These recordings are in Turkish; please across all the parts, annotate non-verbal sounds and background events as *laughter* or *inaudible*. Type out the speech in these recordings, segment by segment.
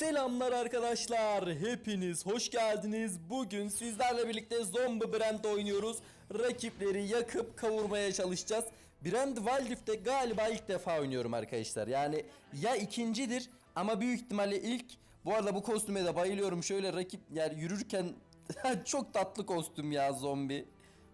Selamlar arkadaşlar. Hepiniz hoş geldiniz. Bugün sizlerle birlikte Zombi Brand oynuyoruz. Rakipleri yakıp kavurmaya çalışacağız. Brand Wildrift'te galiba ilk defa oynuyorum arkadaşlar. Yani ya ikincidir ama büyük ihtimalle ilk. Bu arada bu kostüme de bayılıyorum. Şöyle rakip yani yürürken *laughs* çok tatlı kostüm ya zombi.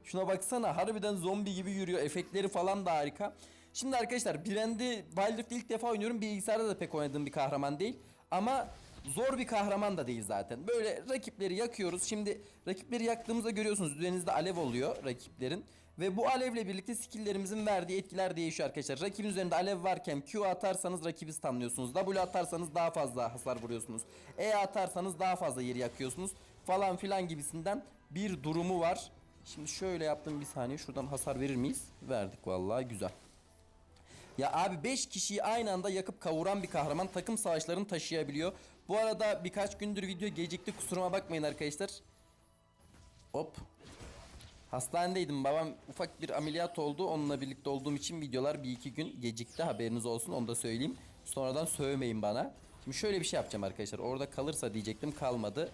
Şuna baksana harbiden zombi gibi yürüyor. Efektleri falan da harika. Şimdi arkadaşlar Brand'i Wildrift'te ilk defa oynuyorum. Bilgisayarda da pek oynadığım bir kahraman değil. Ama zor bir kahraman da değil zaten. Böyle rakipleri yakıyoruz. Şimdi rakipleri yaktığımızda görüyorsunuz üzerinizde alev oluyor rakiplerin. Ve bu alevle birlikte skill'lerimizin verdiği etkiler değişiyor arkadaşlar. Rakibin üzerinde alev varken Q atarsanız rakibi stunlıyorsunuz. W atarsanız daha fazla hasar vuruyorsunuz. E atarsanız daha fazla yeri yakıyorsunuz. Falan filan gibisinden bir durumu var. Şimdi şöyle yaptım bir saniye. Şuradan hasar verir miyiz? Verdik vallahi güzel. Ya abi 5 kişiyi aynı anda yakıp kavuran bir kahraman takım savaşlarını taşıyabiliyor. Bu arada birkaç gündür video gecikti kusuruma bakmayın arkadaşlar. Hop. Hastanedeydim babam ufak bir ameliyat oldu. Onunla birlikte olduğum için videolar bir iki gün gecikti haberiniz olsun onu da söyleyeyim. Sonradan sövmeyin bana. Şimdi şöyle bir şey yapacağım arkadaşlar. Orada kalırsa diyecektim kalmadı.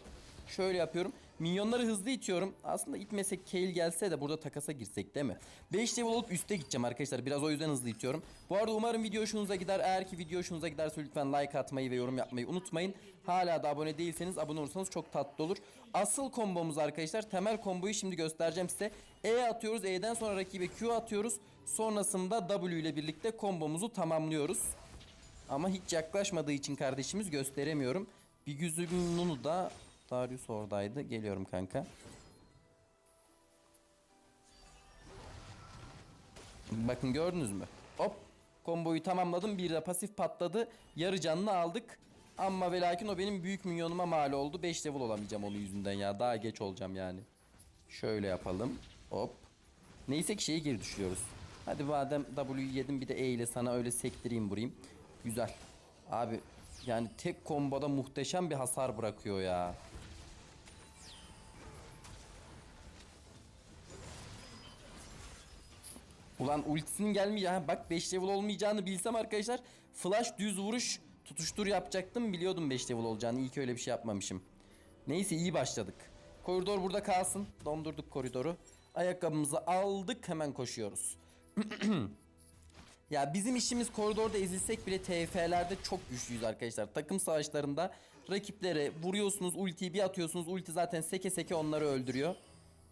Şöyle yapıyorum. Minyonları hızlı itiyorum. Aslında itmesek Kale gelse de burada takasa girsek değil mi? 5 level olup üste gideceğim arkadaşlar. Biraz o yüzden hızlı itiyorum. Bu arada umarım video hoşunuza gider. Eğer ki video hoşunuza giderse lütfen like atmayı ve yorum yapmayı unutmayın. Hala da abone değilseniz abone olursanız çok tatlı olur. Asıl kombomuz arkadaşlar. Temel komboyu şimdi göstereceğim size. E atıyoruz. E'den sonra rakibe Q atıyoruz. Sonrasında W ile birlikte kombomuzu tamamlıyoruz. Ama hiç yaklaşmadığı için kardeşimiz gösteremiyorum. Bir güzününü da Darius oradaydı. Geliyorum kanka. Bakın gördünüz mü? Hop. Komboyu tamamladım. Bir de pasif patladı. Yarı canını aldık. Ama ve lakin o benim büyük minyonuma mal oldu. 5 level olamayacağım onun yüzünden ya. Daha geç olacağım yani. Şöyle yapalım. Hop. Neyse ki şeyi geri düşürüyoruz. Hadi madem W'yu yedim bir de E ile sana öyle sektireyim vurayım. Güzel. Abi yani tek komboda muhteşem bir hasar bırakıyor ya. Ulan ultisinin gelmeyeceği ha bak 5 level olmayacağını bilsem arkadaşlar flash düz vuruş tutuştur yapacaktım biliyordum 5 level olacağını iyi ki öyle bir şey yapmamışım. Neyse iyi başladık. Koridor burada kalsın dondurduk koridoru. Ayakkabımızı aldık hemen koşuyoruz. *clears throat* Ya bizim işimiz koridorda ezilsek bile TF'lerde çok güçlüyüz arkadaşlar. Takım savaşlarında rakiplere vuruyorsunuz ultiyi bir atıyorsunuz. Ulti zaten seke seke onları öldürüyor.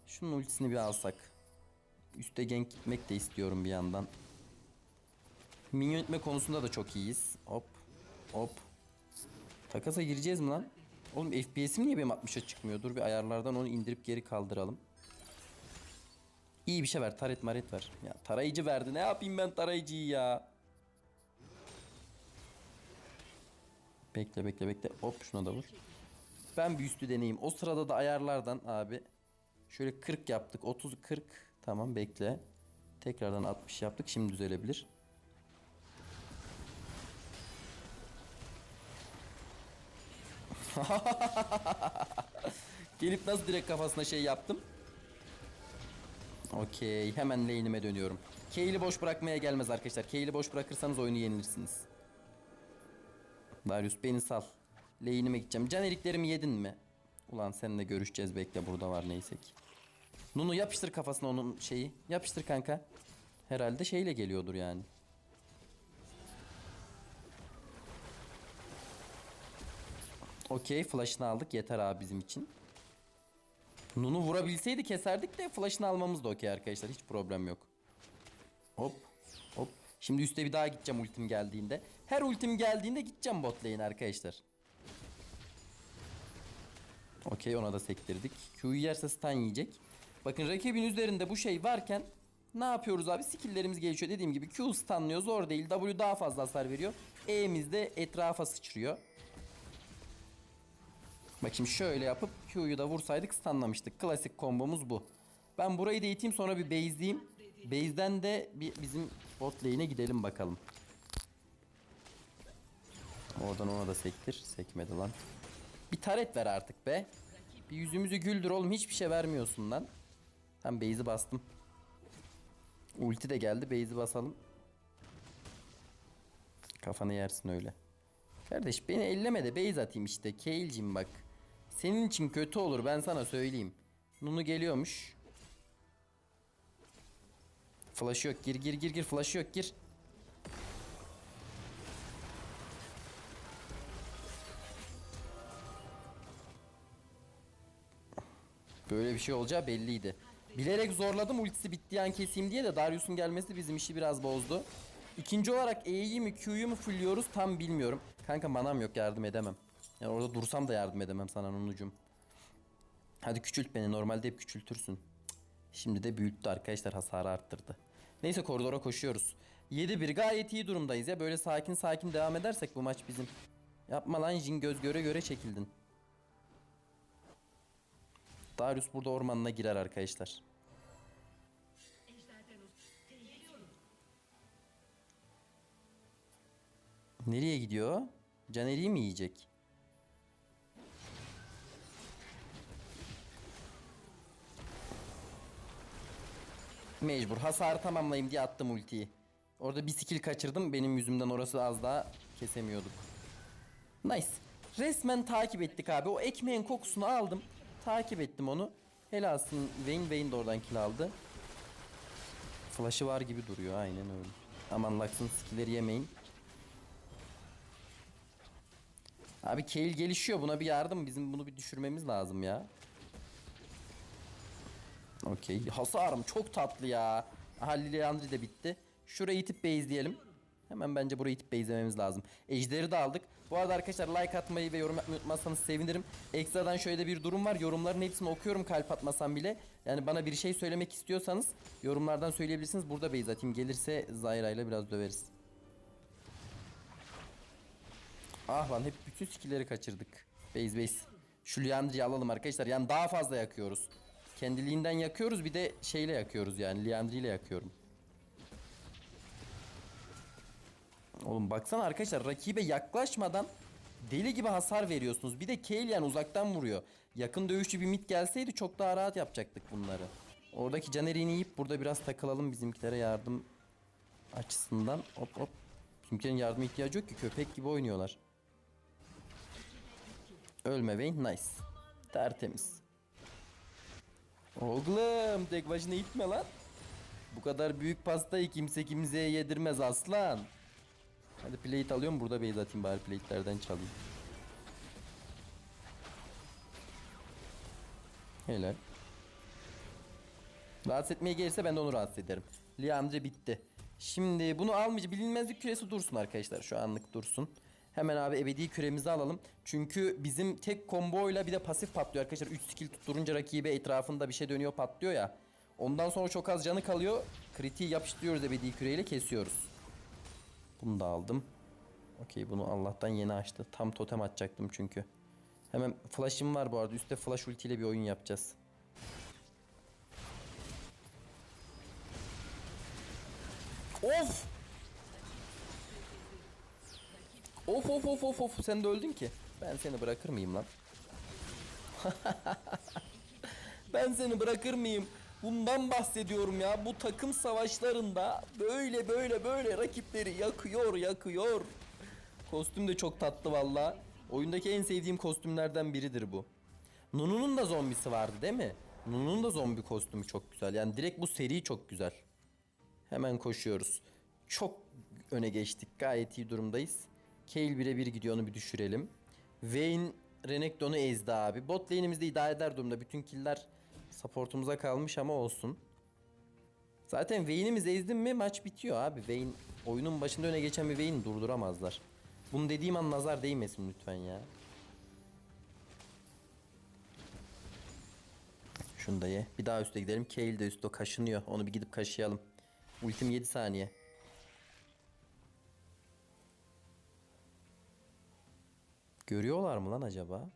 Şunun ultisini bir alsak. Üste gank gitmek de istiyorum bir yandan. Minyon itme konusunda da çok iyiyiz. Hop. Hop. Takasa gireceğiz mi lan? Oğlum FPS'im niye benim 60'a çıkmıyor? Dur bir ayarlardan onu indirip geri kaldıralım. İyi bir şey ver. Taret maret ver. Ya tarayıcı verdi. Ne yapayım ben tarayıcıyı ya? Bekle bekle bekle. Hop şuna da vur. Ben bir üstü deneyeyim. O sırada da ayarlardan abi. Şöyle 40 yaptık. 30 40. Tamam bekle. Tekrardan 60 yaptık. Şimdi düzelebilir. *laughs* Gelip nasıl direkt kafasına şey yaptım? Okey. Hemen lane'ime dönüyorum. Kale'i boş bırakmaya gelmez arkadaşlar. Kale'i boş bırakırsanız oyunu yenilirsiniz. Darius beni sal. Lane'ime gideceğim. Can eriklerimi yedin mi? Ulan seninle görüşeceğiz bekle burada var neyse ki. Nunu yapıştır kafasına onun şeyi. Yapıştır kanka. Herhalde şeyle geliyordur yani. Okey flash'ını aldık yeter abi bizim için. Nunu vurabilseydi keserdik de flash'ını almamız da okey arkadaşlar. Hiç problem yok. Hop. Hop. Şimdi üste bir daha gideceğim ultim geldiğinde. Her ultim geldiğinde gideceğim bot lane arkadaşlar. Okey ona da sektirdik. Q'yu yerse stun yiyecek. Bakın rakibin üzerinde bu şey varken ne yapıyoruz abi? Skill'lerimiz gelişiyor. Dediğim gibi Q stunlıyor. Zor değil. W daha fazla hasar veriyor. E'miz de etrafa sıçrıyor. Bak şimdi şöyle yapıp Q'yu da vursaydık stunlamıştık. Klasik kombomuz bu. Ben burayı da iteyim sonra bir base'leyeyim. Base'den de bir bizim bot lane'e gidelim bakalım. Oradan ona da sektir. Sekmedi lan. Bir taret ver artık be. Bir yüzümüzü güldür oğlum. Hiçbir şey vermiyorsun lan. Tam base'i bastım. Ulti de geldi. Base'i basalım. Kafanı yersin öyle. Kardeş beni elleme de base atayım işte. Kail'cim bak. Senin için kötü olur ben sana söyleyeyim. Nunu geliyormuş. Flash yok. Gir gir gir gir. Flash yok gir. Böyle bir şey olacağı belliydi. Bilerek zorladım ultisi bittiği an keseyim diye de Darius'un gelmesi bizim işi biraz bozdu. İkinci olarak E'yi mi Q'yu mu fulluyoruz tam bilmiyorum. Kanka manam yok yardım edemem. Yani orada dursam da yardım edemem sana Nunucum. Hadi küçült beni normalde hep küçültürsün. Şimdi de büyüttü arkadaşlar hasarı arttırdı. Neyse koridora koşuyoruz. 7-1 gayet iyi durumdayız ya. Böyle sakin sakin devam edersek bu maç bizim. Yapma lan Jin göz göre göre çekildin. Darius burada ormanına girer arkadaşlar. Nereye gidiyor? Caner'i mi yiyecek? Mecbur. Hasarı tamamlayayım diye attım ultiyi. Orada bir skill kaçırdım. Benim yüzümden orası az daha kesemiyorduk. Nice. Resmen takip ettik abi. O ekmeğin kokusunu aldım. Takip ettim onu. Helalsin. Vayne Vayne de oradan kill aldı. Flash'ı var gibi duruyor. Aynen öyle. Aman Lux'ın skill'leri yemeyin. Abi Kayle gelişiyor. Buna bir yardım. Bizim bunu bir düşürmemiz lazım ya. Okey. Hasarım çok tatlı ya. Halil Leandri de bitti. Şurayı itip base diyelim. Hemen bence burayı itip base'lememiz lazım. Ejderi de aldık. Bu arada arkadaşlar like atmayı ve yorum yapmayı unutmazsanız sevinirim. Ekstradan şöyle bir durum var. Yorumların hepsini okuyorum kalp atmasam bile. Yani bana bir şey söylemek istiyorsanız yorumlardan söyleyebilirsiniz. Burada base atayım. Gelirse Zyra ile biraz döveriz. Ah lan hep bütün skill'leri kaçırdık. Base base. Şu Liandry'i alalım arkadaşlar. Yani daha fazla yakıyoruz. Kendiliğinden yakıyoruz bir de şeyle yakıyoruz yani. Liandry ile yakıyorum. Oğlum baksana arkadaşlar rakibe yaklaşmadan deli gibi hasar veriyorsunuz. Bir de Kayle yani uzaktan vuruyor. Yakın dövüşçü bir mid gelseydi çok daha rahat yapacaktık bunları. Oradaki Caner'ini yiyip burada biraz takılalım bizimkilere yardım açısından. Hop hop. Bizimkilerin yardıma ihtiyacı yok ki köpek gibi oynuyorlar. Ölme Vayne nice. Tertemiz. Oğlum tek başına itme lan. Bu kadar büyük pastayı kimse kimseye yedirmez aslan. Hadi plate alıyorum burada base atayım bari plate'lerden çalayım. Helal. Rahatsız etmeye gelirse ben de onu rahatsız ederim. Liamce bitti. Şimdi bunu almayacağım. Bilinmezlik küresi dursun arkadaşlar. Şu anlık dursun. Hemen abi ebedi küremizi alalım. Çünkü bizim tek komboyla bir de pasif patlıyor arkadaşlar. 3 skill tutturunca rakibe etrafında bir şey dönüyor patlıyor ya. Ondan sonra çok az canı kalıyor. Kritiği yapıştırıyoruz ebedi küreyle kesiyoruz. Bunu da aldım. Okey bunu Allah'tan yeni açtı. Tam totem atacaktım çünkü. Hemen flash'ım var bu arada. Üstte flash ulti ile bir oyun yapacağız. Of! Of of of of of sen de öldün ki. Ben seni bırakır mıyım lan? *laughs* ben seni bırakır mıyım? Bundan bahsediyorum ya. Bu takım savaşlarında böyle böyle böyle rakipleri yakıyor yakıyor. Kostüm de çok tatlı valla. Oyundaki en sevdiğim kostümlerden biridir bu. Nunu'nun da zombisi vardı değil mi? Nunu'nun da zombi kostümü çok güzel. Yani direkt bu seri çok güzel. Hemen koşuyoruz. Çok öne geçtik. Gayet iyi durumdayız. Kayle birebir gidiyor onu bir düşürelim. Vayne Renekton'u ezdi abi. Bot lane'imizde idare eder durumda. Bütün killer supportumuza kalmış ama olsun. Zaten Vayne'imiz ezdim mi maç bitiyor abi. Vayne oyunun başında öne geçen bir Vayne durduramazlar. Bunu dediğim an nazar değmesin lütfen ya. Şunu da ye. Bir daha üste gidelim. Kayle de üstte kaşınıyor. Onu bir gidip kaşıyalım. Ultim 7 saniye. Görüyorlar mı lan acaba?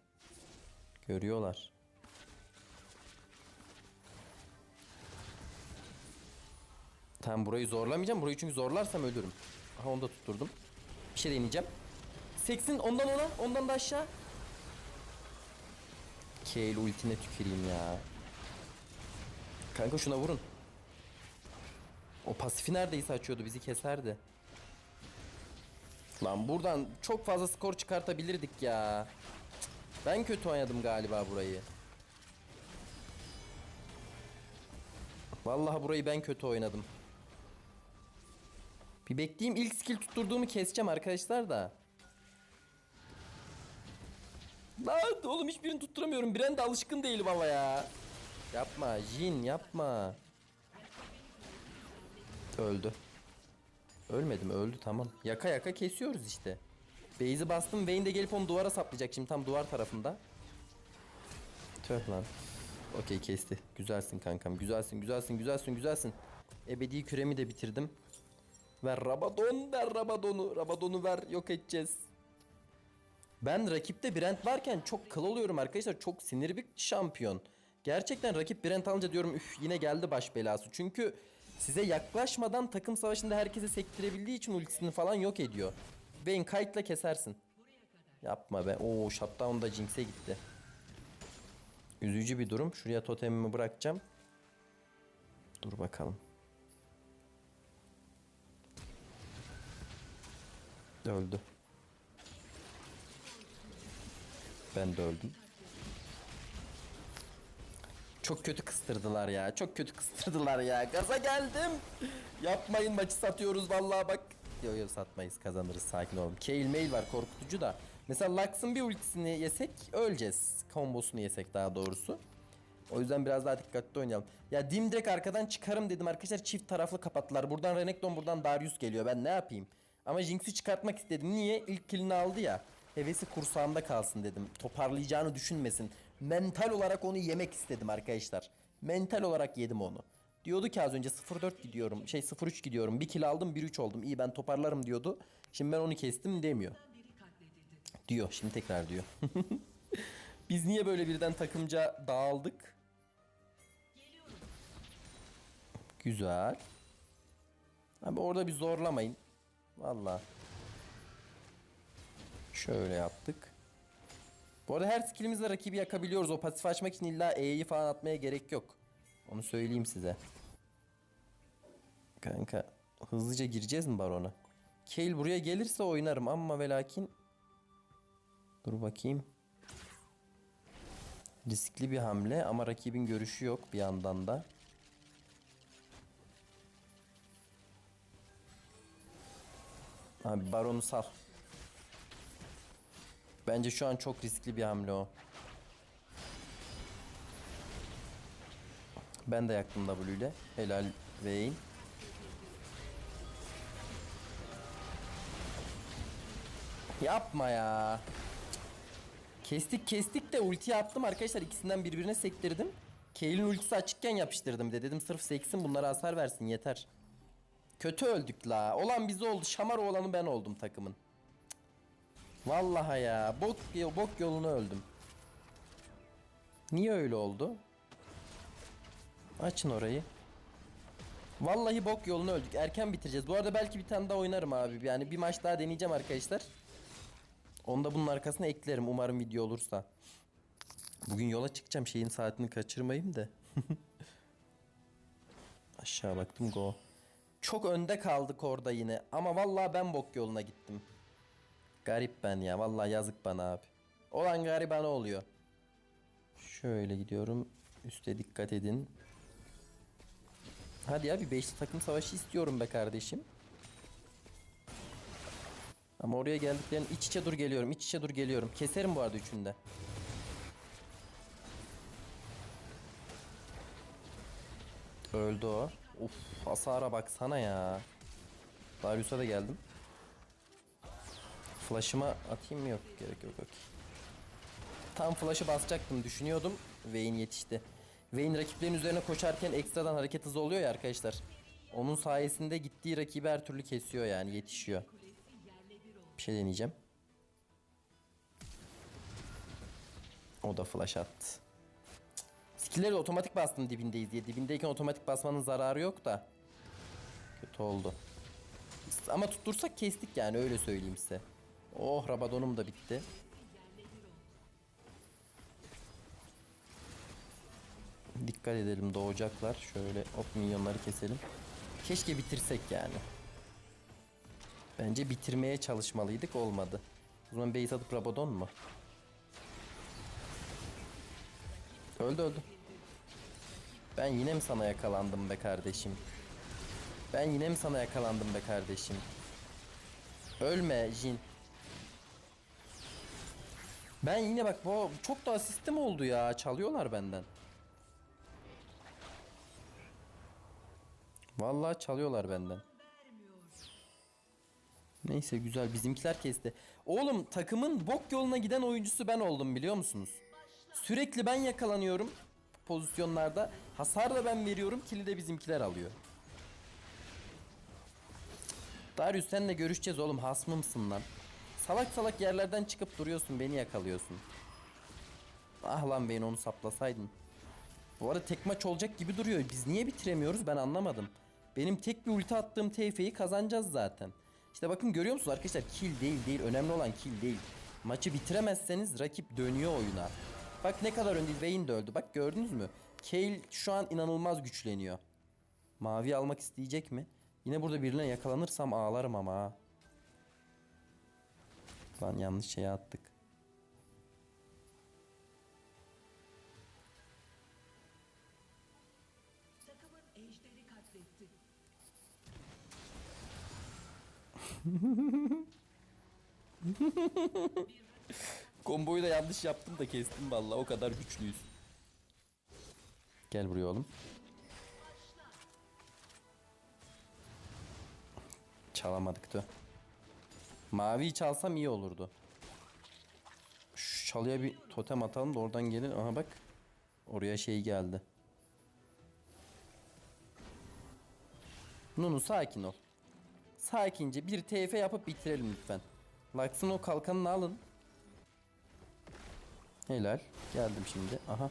Görüyorlar. Tamam burayı zorlamayacağım. Burayı çünkü zorlarsam ölürüm. Aha onu da tutturdum. Bir şey deneyeceğim. Seksin ondan ona, ondan da aşağı. Kayle ultine tüküreyim ya. Kanka şuna vurun. O pasifi neredeyse açıyordu bizi keserdi. Lan buradan çok fazla skor çıkartabilirdik ya. Ben kötü oynadım galiba burayı. Vallahi burayı ben kötü oynadım. Bir bekleyeyim ilk skill tutturduğumu keseceğim arkadaşlar da. Lan oğlum hiçbirini tutturamıyorum. Biren de alışkın değilim ama ya. Yapma Jin yapma. Öldü. Ölmedim öldü tamam. Yaka yaka kesiyoruz işte. Base'i bastım Vayne de gelip onu duvara saplayacak şimdi tam duvar tarafında. Tüh lan. Okey kesti. Güzelsin kankam. Güzelsin güzelsin güzelsin güzelsin. Ebedi küremi de bitirdim. Ver Rabadon ver Rabadon'u. Rabadon'u ver yok edeceğiz. Ben rakipte Brent varken çok kıl oluyorum arkadaşlar. Çok sinir bir şampiyon. Gerçekten rakip Brent alınca diyorum üf yine geldi baş belası. Çünkü size yaklaşmadan takım savaşında herkese sektirebildiği için ultisini falan yok ediyor. Vayne kite'la kesersin. Yapma be. Oo shutdown da Jinx'e gitti. Üzücü bir durum. Şuraya totemimi bırakacağım. Dur bakalım. Öldü. Ben de öldüm. Çok kötü kıstırdılar ya. Çok kötü kıstırdılar ya. Gaza geldim. Yapmayın maçı satıyoruz vallahi bak. Yok yok satmayız kazanırız sakin olun. Kayle mail var korkutucu da. Mesela Lux'ın bir ultisini yesek öleceğiz. Kombosunu yesek daha doğrusu. O yüzden biraz daha dikkatli oynayalım. Ya dimdirek arkadan çıkarım dedim arkadaşlar çift taraflı kapattılar. Buradan Renekton buradan Darius geliyor ben ne yapayım. Ama Jinx'i çıkartmak istedim. Niye? İlk killini aldı ya. Hevesi kursağımda kalsın dedim. Toparlayacağını düşünmesin. Mental olarak onu yemek istedim arkadaşlar. Mental olarak yedim onu. Diyordu ki az önce 0-4 gidiyorum. Şey 0-3 gidiyorum. Bir kill aldım 1-3 oldum. İyi ben toparlarım diyordu. Şimdi ben onu kestim demiyor. Diyor. Şimdi tekrar diyor. *laughs* Biz niye böyle birden takımca dağıldık? Güzel. Abi orada bir zorlamayın. Vallahi. Şöyle yaptık. Bu arada her skillimizle rakibi yakabiliyoruz. O pasif açmak için illa E'yi falan atmaya gerek yok. Onu söyleyeyim size. Kanka hızlıca gireceğiz mi barona? Kayle buraya gelirse oynarım ama ve lakin Dur bakayım. Riskli bir hamle ama rakibin görüşü yok bir yandan da. Abi baronu sal. Bence şu an çok riskli bir hamle o. Ben de yaktım W ile. Helal Vayne. Yapma ya. Kestik kestik de ulti attım arkadaşlar ikisinden birbirine sektirdim. Kayle'in ultisi açıkken yapıştırdım de dedim sırf seksin bunlara hasar versin yeter. Kötü öldük la. Olan bize oldu. Şamar olanı ben oldum takımın. Vallahi ya. Bok, bok yolunu öldüm. Niye öyle oldu? Açın orayı. Vallahi bok yolunu öldük. Erken bitireceğiz. Bu arada belki bir tane daha oynarım abi. Yani bir maç daha deneyeceğim arkadaşlar. Onu da bunun arkasına eklerim. Umarım video olursa. Bugün yola çıkacağım. Şeyin saatini kaçırmayayım da. *laughs* Aşağı baktım go. Çok önde kaldık orada yine. Ama vallahi ben bok yoluna gittim. Garip ben ya. Vallahi yazık bana abi. Olan garibana oluyor. Şöyle gidiyorum. Üste dikkat edin. Hadi ya bir beşli takım savaşı istiyorum be kardeşim. Ama oraya geldiklerin iç içe dur geliyorum. iç içe dur geliyorum. Keserim bu arada üçünde. Öldü o. Uf hasara baksana ya. Darius'a da geldim. Flash'ıma atayım mı yok gerek yok okey. Tam flash'ı basacaktım düşünüyordum. Vayne yetişti. Vayne rakiplerin üzerine koşarken ekstradan hareket hızı oluyor ya arkadaşlar. Onun sayesinde gittiği rakibi her türlü kesiyor yani yetişiyor. Bir şey deneyeceğim. O da flash attı. Skill'leri de otomatik bastım dibindeyiz diye. Dibindeyken otomatik basmanın zararı yok da. Kötü oldu. Ama tuttursak kestik yani öyle söyleyeyim size. Oh Rabadon'um da bitti. Dikkat edelim doğacaklar. Şöyle hop minyonları keselim. Keşke bitirsek yani. Bence bitirmeye çalışmalıydık olmadı. O zaman base atıp Rabadon mu? Öldü öldü. Ben yine mi sana yakalandım be kardeşim? Ben yine mi sana yakalandım be kardeşim? Ölme Jin. Ben yine bak bu çok da asistim oldu ya. Çalıyorlar benden. Vallahi çalıyorlar benden. Neyse güzel bizimkiler kesti. Oğlum takımın bok yoluna giden oyuncusu ben oldum biliyor musunuz? Sürekli ben yakalanıyorum pozisyonlarda. Hasar da ben veriyorum. Kili de bizimkiler alıyor. Darius senle görüşeceğiz oğlum. Hasmımsın lan. Salak salak yerlerden çıkıp duruyorsun. Beni yakalıyorsun. Ah lan beni onu saplasaydın. Bu arada tek maç olacak gibi duruyor. Biz niye bitiremiyoruz ben anlamadım. Benim tek bir ulti attığım TF'yi kazanacağız zaten. İşte bakın görüyor musunuz arkadaşlar kill değil değil. Önemli olan kill değil. Maçı bitiremezseniz rakip dönüyor oyuna. Bak ne kadar önde Vayne de öldü. Bak gördünüz mü? Kale şu an inanılmaz güçleniyor. Mavi almak isteyecek mi? Yine burada birine yakalanırsam ağlarım ama ha. Lan yanlış şeye attık. *laughs* Komboyu da yanlış yaptım da kestim vallahi o kadar güçlüyüz. Gel buraya oğlum. Çalamadık da. Maviyi çalsam iyi olurdu. Şu çalıya bir totem atalım da oradan gelir. Aha bak. Oraya şey geldi. Nunu sakin ol. Sakince bir TF yapıp bitirelim lütfen. Lux'ın o kalkanını alın. Helal. Geldim şimdi. Aha.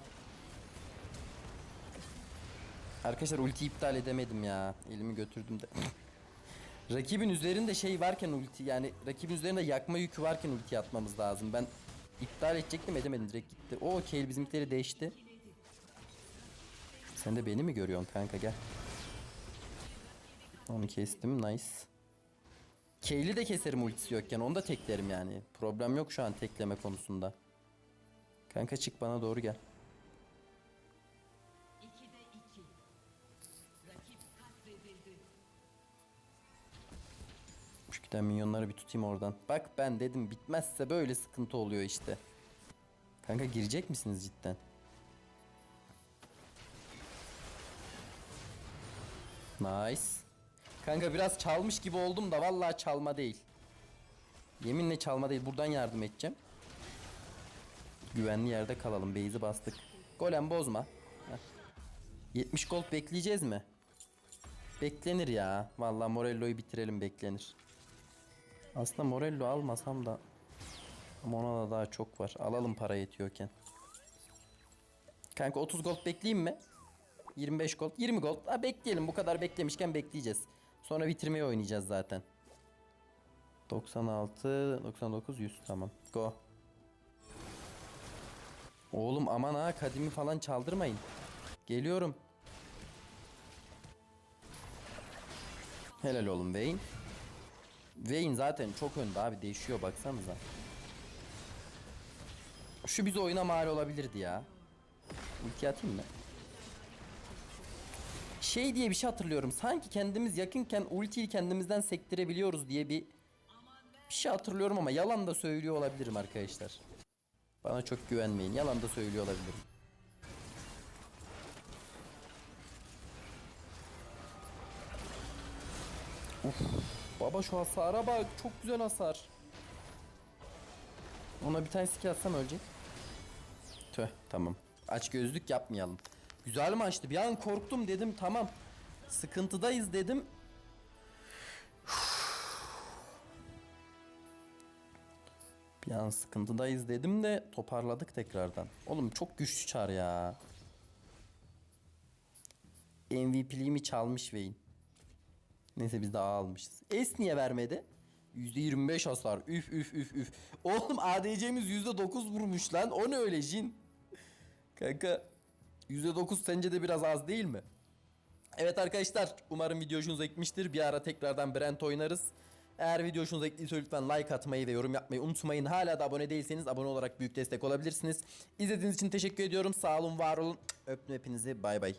Arkadaşlar ulti iptal edemedim ya. Elimi götürdüm de. *laughs* rakibin üzerinde şey varken ulti yani rakibin üzerinde yakma yükü varken ulti atmamız lazım. Ben iptal edecektim edemedim direkt gitti. O Kale bizimkileri değişti. Sen de beni mi görüyorsun kanka gel. Onu kestim nice. Kale'i de keserim ultisi yokken onu da teklerim yani. Problem yok şu an tekleme konusunda. Kanka çık bana doğru gel. 2'de 2. Rakip katledildi. Şu giden minyonları bir tutayım oradan. Bak ben dedim bitmezse böyle sıkıntı oluyor işte. Kanka girecek misiniz cidden? Nice. Kanka biraz çalmış gibi oldum da vallahi çalma değil. Yeminle çalma değil. Buradan yardım edeceğim. Güvenli yerde kalalım. Base'i bastık. Golem bozma. Heh. 70 gold bekleyeceğiz mi? Beklenir ya. Vallahi Morello'yu bitirelim beklenir. Aslında Morello almasam da ama ona da daha çok var. Alalım para yetiyorken. Kanka 30 gold bekleyeyim mi? 25 gold, 20 gold. Ha bekleyelim. Bu kadar beklemişken bekleyeceğiz. Sonra bitirmeyi oynayacağız zaten. 96, 99, 100 tamam. Go. Oğlum aman ha kadimi falan çaldırmayın. Geliyorum. Helal oğlum Vayne. Vayne zaten çok önde abi değişiyor baksanıza. Şu bize oyuna mal olabilirdi ya. Ulti atayım mı? Şey diye bir şey hatırlıyorum. Sanki kendimiz yakınken ultiyi kendimizden sektirebiliyoruz diye bir bir şey hatırlıyorum ama yalan da söylüyor olabilirim arkadaşlar. Bana çok güvenmeyin. Yalan da söylüyor olabilirim. Baba şu hasara bak. Çok güzel hasar. Ona bir tane skill atsam ölecek. Tüh tamam. Aç gözlük yapmayalım. Güzel maçtı. Bir an korktum dedim tamam. Sıkıntıdayız dedim. Bir an sıkıntıdayız dedim de toparladık tekrardan. Oğlum çok güçlü çar ya. MVP'liğimi çalmış Vayne. Neyse biz de A almışız. S niye vermedi? %25 hasar. Üf üf üf üf. Oğlum ADC'miz %9 vurmuş lan. O ne öyle Jin? Kanka %9 sence de biraz az değil mi? Evet arkadaşlar umarım video hoşunuza gitmiştir. Bir ara tekrardan Brent oynarız. Eğer video hoşunuza gittiyse lütfen like atmayı ve yorum yapmayı unutmayın. Hala da abone değilseniz abone olarak büyük destek olabilirsiniz. İzlediğiniz için teşekkür ediyorum. Sağ olun, var olun. Öptüm hepinizi. Bay bay.